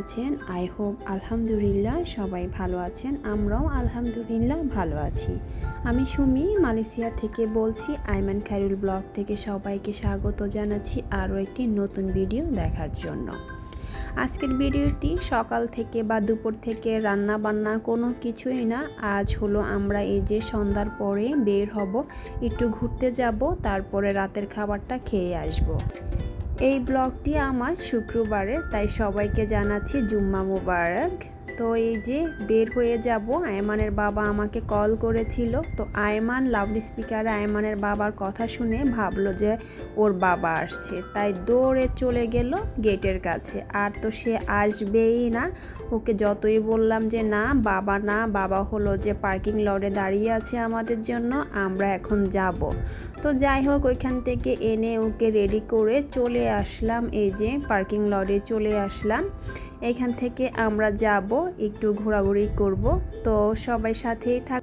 আছেন? I hope আলহামদুলিল্লাহ, সবাই ভালো আছেন। আমরাও আলহামদুলিল্লাহ ভালো আছি। আমি সুমি, মালয়েশিয়া থেকে বলছি, আইমান খাইরুল ব্লগ থেকে সবাইকে স্বাগত জানাচ্ছি আরও একটি নতুন ভিডিও দেখার জন্য। আজকের ভিডিওটি সকাল থেকে বা দুপুর থেকে রান্না বান্না কোনো কিছুই না। আজ হলো আমরা এই যে সন্ধ্যার পরে বের হব, একটু ঘুরতে যাব, তারপরে রাতের খাবারটা খেয়ে আসব। এই ব্লগটি আমার শুক্রবারে তাই সবাইকে জানাচ্ছি জুম্মা মুবারক। তো এই যে বের হয়ে যাব, আয়মানের বাবা আমাকে কল করেছিল। তো আয়মান লাউড স্পিকারে আয়মানের বাবার কথা শুনে ভাবলো যে ওর বাবা আসছে। তাই দৌড়ে চলে গেল গেটের কাছে। আর তো সে আসবেই না। ওকে যতই বললাম যে না, বাবা না, বাবা হলো যে পার্কিং লটে দাঁড়িয়ে আছে আমাদের জন্য, আমরা এখন যাব। তো যাই হোক, ওইখান থেকে এনে ওকে রেডি করে চলে আসলাম। এই যে পার্কিং লটে চলে আসলাম। এখান থেকে আমরা যাব একটু ঘোরাঘুরি করব। তো সবাই সাথেই থাক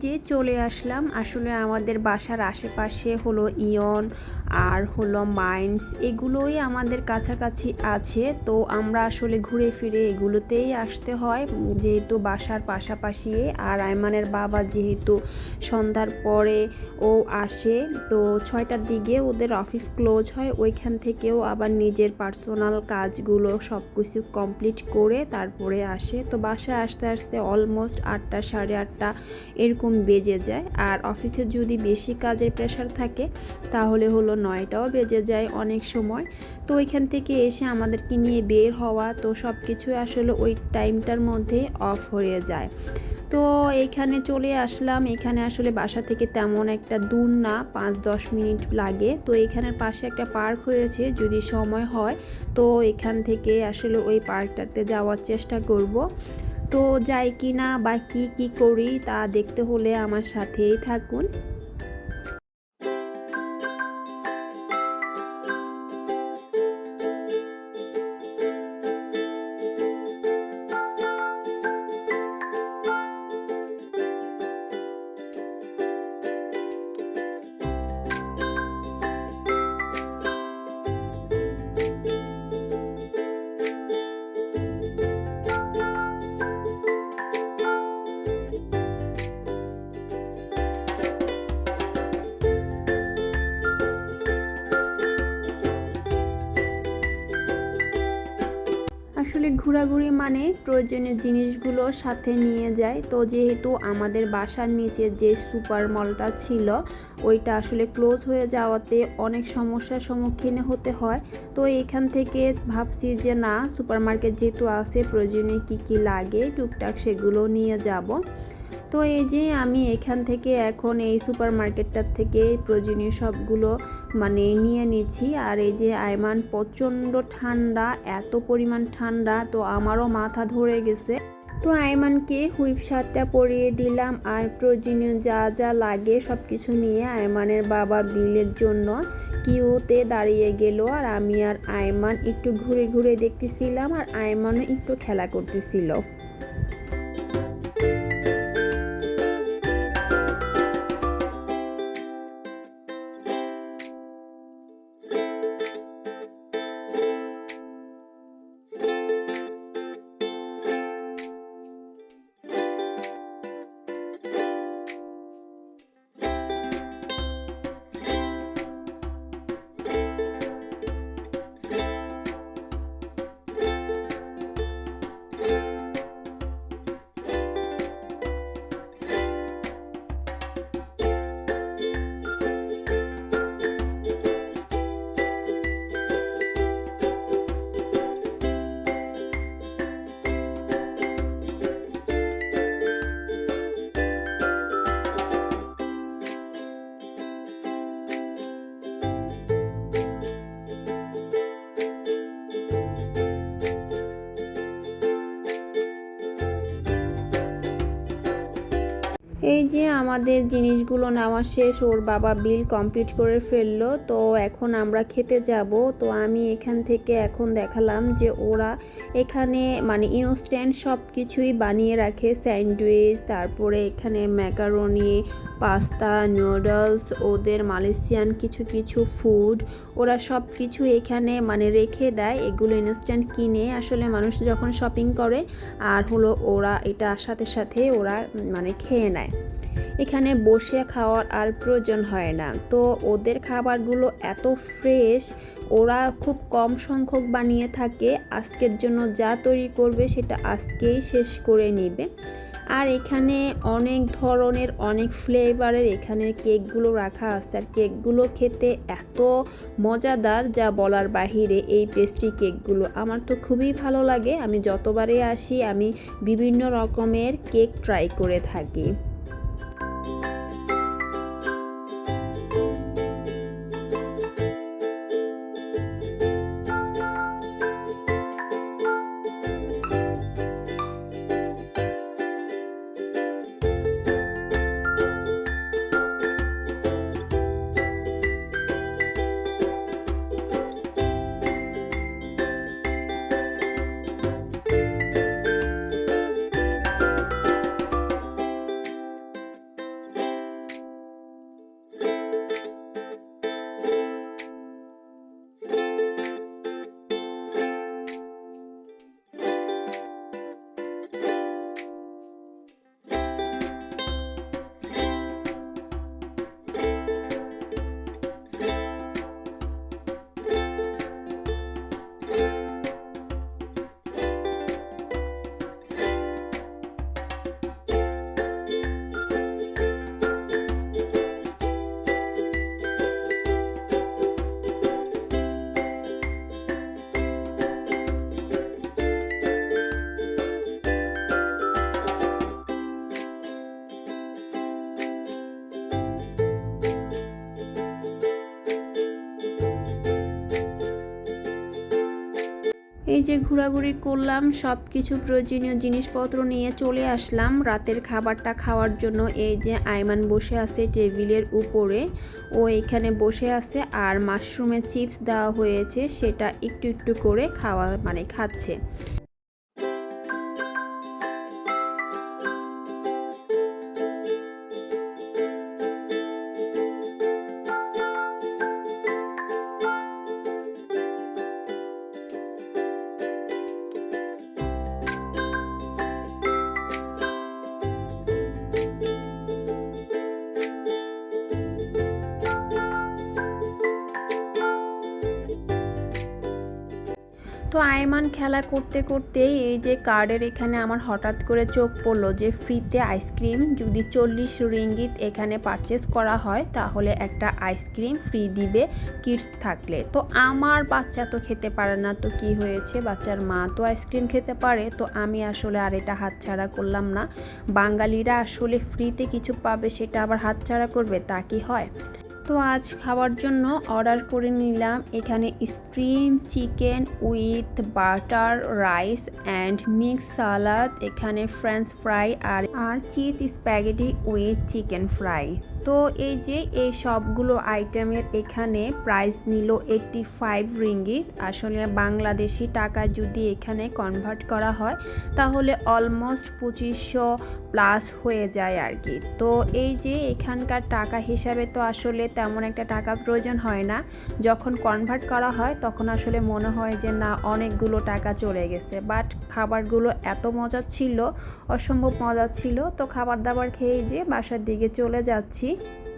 যে চলে আসলাম আসলে আমাদের বাসার আশেপাশে হলো ইয়ন আর হলো মাইন্স, এগুলোই আমাদের কাছাকাছি আছে। তো আমরা আসলে ঘুরে ফিরে এগুলোতেই আসতে হয়। যেহেতু বাসার পাশাপাশি আর আয়মানের বাবা যেহেতু সন্ধ্যার পরে ও আসে, তো ছয়টার দিকে ওদের অফিস ক্লোজ হয়। ওইখান থেকেও আবার নিজের পার্সোনাল কাজগুলো সব কিছু কমপ্লিট করে তারপরে আসে। তো বাসায় আসতে আসতে অলমোস্ট আটটা, সাড়ে আটটা এরকম বেজে যায়। আর অফিসে যদি বেশি কাজের প্রেশার থাকে, তাহলে হলো নয়টাও বেজে যায় অনেক সময়। তো ওইখান থেকে এসে আমাদেরকে নিয়ে বের হওয়া, তো সব কিছুই আসলে ওই টাইমটার মধ্যে অফ হয়ে যায়। তো এইখানে চলে আসলাম। এখানে আসলে বাসা থেকে তেমন একটা দূর না পাঁচ দশ মিনিট লাগে। তো এখানের পাশে একটা পার্ক হয়েছে, যদি সময় হয়, তো এখান থেকে আসলে ওই পার্কটাতে যাওয়ার চেষ্টা করব। তো যাই কি না বা কী কী করি তা দেখতে হলে আমার সাথেই থাকুন। ঘোরাঘুরি মানে প্রয়োজনীয় জিনিসগুলো সাথে নিয়ে যায়। তো যেহেতু আমাদের বাসার নিচে যে সুপার মলটা ছিল, ওইটা আসলে ক্লোজ হয়ে যাওয়াতে অনেক সমস্যার সম্মুখীন হতে হয়। তো এখান থেকে ভাবছি যে না সুপার মার্কেট যেহেতু আছে, প্রয়োজনীয় কী কী লাগে, টুকটাক সেগুলো নিয়ে যাব। তো এই যে আমি এখান থেকে এখন এই সুপার মার্কেটটার থেকে প্রয়োজনীয় সবগুলো মানে নিয়ে নিয়েছি আর এই যে আয়মান, প্রচণ্ড ঠান্ডা, এত পরিমাণ ঠান্ডা, তো আমারও মাথা ধরে গেছে। তো আয়মানকে হুইপ শার্টটা পরিয়ে দিলাম। আর প্রয়োজনীয় যা যা লাগে সব কিছু নিয়ে আয়মানের বাবা বিলের জন্য কিউতে দাঁড়িয়ে গেল। আর আমি আর আয়মান একটু ঘুরে ঘুরে দেখতেছিলাম, আর আয়মানও একটু খেলা করতেছিল। আমাদের জিনিসগুলো নেওয়া শেষ, ওর বাবা বিল কমপ্লিট করে ফেলল, তো এখন আমরা খেতে যাব। তো আমি এখান থেকে এখন দেখালাম যে ওরা এখানে মানে ইনস্ট্যান্ট সব কিছুই বানিয়ে রাখে, স্যান্ডউইচ, তারপরে এখানে ম্যাকারনি, পাস্তা, নুডলস, ওদের মালয়েশিয়ান কিছু কিছু ফুড, ওরা সব কিছু এখানে মানে রেখে দেয়, এগুলো ইনস্ট্যান্ট কিনে। আসলে মানুষ যখন শপিং করে, আর হলো ওরা এটা সাথে সাথে ওরা মানে খেয়ে নেয়। এখানে বসে খাওয়ার আর প্রয়োজন হয় না। তো ওদের খাবারগুলো এত ফ্রেশ, ওরা খুব কম সংখ্যক বানিয়ে থাকে। আজকের জন্য যা তৈরি করবে সেটা আজকেই শেষ করে নেবে। আর এখানে অনেক ধরনের, অনেক ফ্লেভারের এখানে কেকগুলো রাখা আছে। আর কেকগুলো খেতে এত মজাদার যা বলার বাহিরে এই পেস্ট্রি কেকগুলো। আমার তো খুবই ভালো লাগে। আমি যতবারে আসি, আমি বিভিন্ন রকমের কেক ট্রাই করে থাকি। এই যে ঘোরাঘুরি করলাম সব কিছু প্রয়োজনীয় জিনিসপত্র নিয়ে চলে আসলাম। রাতের খাবারটা খাওয়ার জন্য এই যে আইমান বসে আছে টেবিলের উপরে। ও এখানে বসে আছে আর মাশরুমের চিপস দেওয়া হয়েছে, সেটা একটু একটু করে খাওয়া মানে খাচ্ছে। আয়মান খেলা করতে করতে এই যে কার্ডের এখানে আমার হঠাৎ করে চোখ পড়ল যে ফ্রিতে আইসক্রিম যদি চল্লিশ রিঙ্গিত এখানে পারচেস করা হয়, তাহলে একটা আইসক্রিম ফ্রি দিবে কিডস থাকলে। তো আমার বাচ্চা তো খেতে পারে না, তো কি হয়েছে? বাচ্চার মা তো আইসক্রিম খেতে পারে, তো আমি আসলে আর এটা হাতছাড়া করলাম না। বাঙালিরা আসলে ফ্রিতে কিছু পাবে, সেটা আবার হাতছাড়া করবে, তা কি হয়? তো আজ খাওয়ার জন্য অর্ডার করে নিলাম এখানে steam chicken with butter, rice and mix salad, এখানে ফ্রেঞ্চ ফ্রাই আর আর cheese spaghetti with chicken fry. তো এই যে এই সবগুলো আইটেমের এখানে প্রাইস নিল এইটটি ফাইভ রিঙ্গিত আসলে বাংলাদেশি টাকা যদি এখানে কনভার্ট করা হয়, তাহলে অলমোস্ট পঁচিশশো প্লাস হয়ে যায় আর কি। তো এই যে এখানকার টাকা হিসাবে তো আসলে তেমন একটা টাকা প্রয়োজন হয় না। যখন কনভার্ট করা হয়, তখন আসলে মনে হয় যে না, অনেকগুলো টাকা চলে গেছে। বাট খাবারগুলো এত মজা ছিল, অসম্ভব মজা ছিল। তো খাবার দাবার খেয়ে যে বাসার দিকে চলে যাচ্ছি। দিচ্ছি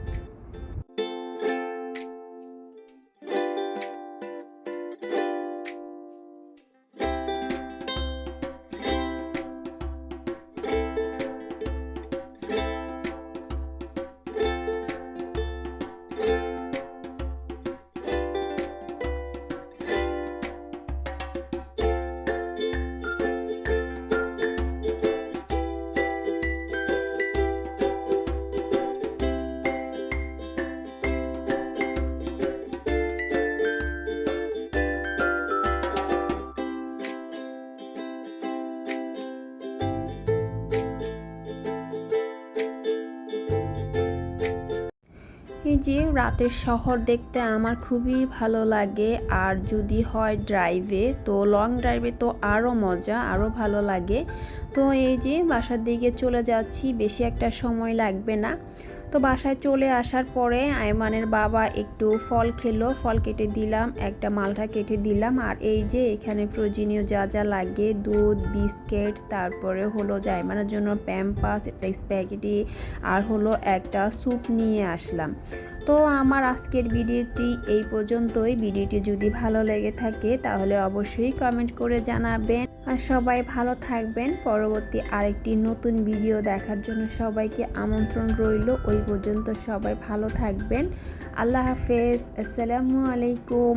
যে রাতের শহর দেখতে আমার খুবই ভালো লাগে। আর যদি হয় ড্রাইভে তো লং ড্রাইভে তো আরও মজা আরও ভালো লাগে। তো এই যে বাসার দিকে চলে যাচ্ছি, বেশি একটা সময় লাগবে না। তো বাসায় চলে আসার পরে আয়মানের বাবা একটু ফল খেলো, ফল কেটে দিলাম, একটা মালটা কেটে দিলাম। আর এই যে এখানে প্রয়োজনীয় যা যা লাগে, দুধ, বিস্কিট, তারপরে হলো জায়মানের জন্য প্যাম্পাস, একটা স্প্যাগেটি, আর হলো একটা স্যুপ নিয়ে আসলাম। তো আমার আজকের ভিডিওটি এই পর্যন্তই। ভিডিওটি যদি ভালো লেগে থাকে তাহলে অবশ্যই কমেন্ট করে জানাবেন। সবাই ভালো থাকবেন। পরবর্তী আরেকটি নতুন ভিডিও দেখার জন্য সবাইকে আমন্ত্রণ রইল। ওই পর্যন্ত সবাই ভালো থাকবেন। আল্লাহ হাফেজ। আসসালামু আলাইকুম।